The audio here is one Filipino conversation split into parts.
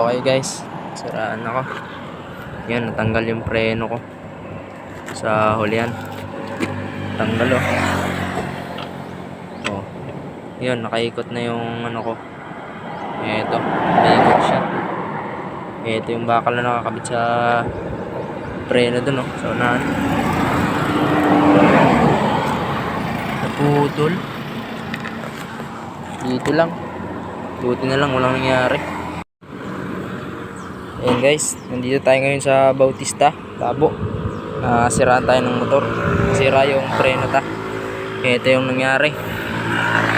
Okay guys, saraan ako. Yan, natanggal yung preno ko. Sa hulihan. Tanggal oh. Oh. Yun, nakaikot na yung ano ko. Eto, nakaikot siya. Ito yung bakal na nakakabit sa preno dun oh, sa unahan. Naputol. Dito lang. Buti na lang, walang nangyari. Ayan guys, nandito tayo ngayon sa Bautista, Tabo. Nasiraan tayo ng motor. Sira yung preno ta. Ito yung nangyari.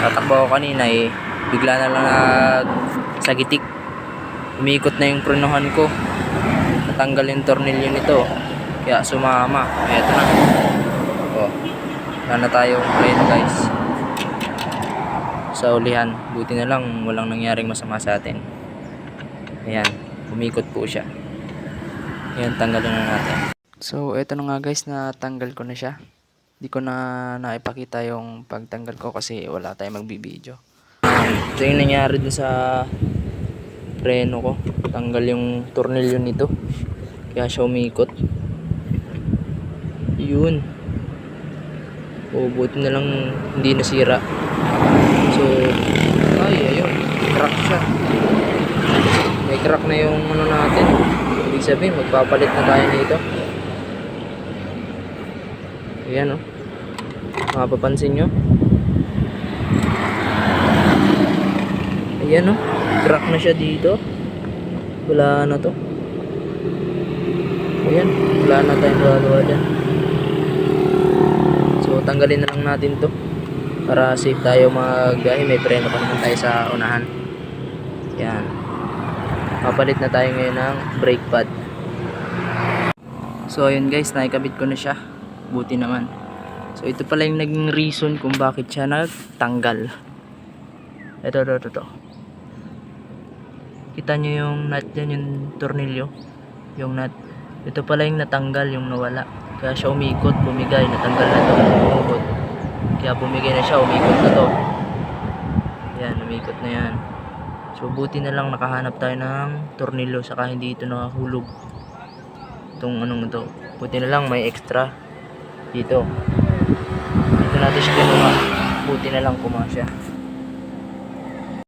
Tatakbo ako kanina eh. Bigla na lang nag sagitik. Umikot na yung prenohan ko. Natanggal yung tornilyo nito. Kaya sumama. Eto na. Oh. Wala na tayong preno guys. Sa ulihan. Buti na lang walang nangyaring masama sa atin. Ayan. Umikot po siya. Ayan, tanggalin na natin. So, eto na nga guys, natanggal ko na siya. Di ko na naipakita yung pagtanggal ko kasi wala tayong magbibideo. Ito yung nangyari dun sa preno ko. Tanggal yung tornilyo nito. Kaya siya umikot. Yun. O, buti na lang hindi nasira. So, ay, ayun. Crack siya. May crack na yung ano natin. Ibig sabihin, magpapalit na tayo nito. Ayan o. Mapapansin nyo. Ayan o. Crack na siya dito. Wala na to. Ayan. Wala na tayong gawa dyan. So, tanggalin na lang natin to. Para safe tayo magbiyahe. May preno pa naman tayo sa unahan. Ayan. Papalit na tayo ngayon ng brake pad. So, ayun guys. Naikabit ko na siya. Buti naman. So, ito pala yung naging reason kung bakit siya nagtanggal. Ito, ito, ito, ito. Kita nyo yung nut dyan, yung tornilyo. Yung nut. Ito pala yung natanggal, yung nawala. Kaya siya umikot, bumigay, natanggal na ito. Umikot. Kaya bumigay na siya, umikot na to. Yan, umikot na yan. So, buti na lang nakahanap tayo ng tornilyo saka hindi ito nakahulog. Itong anong ito. Buti na lang may extra dito. Dito natin siya kinuha. Buti na lang kumasya.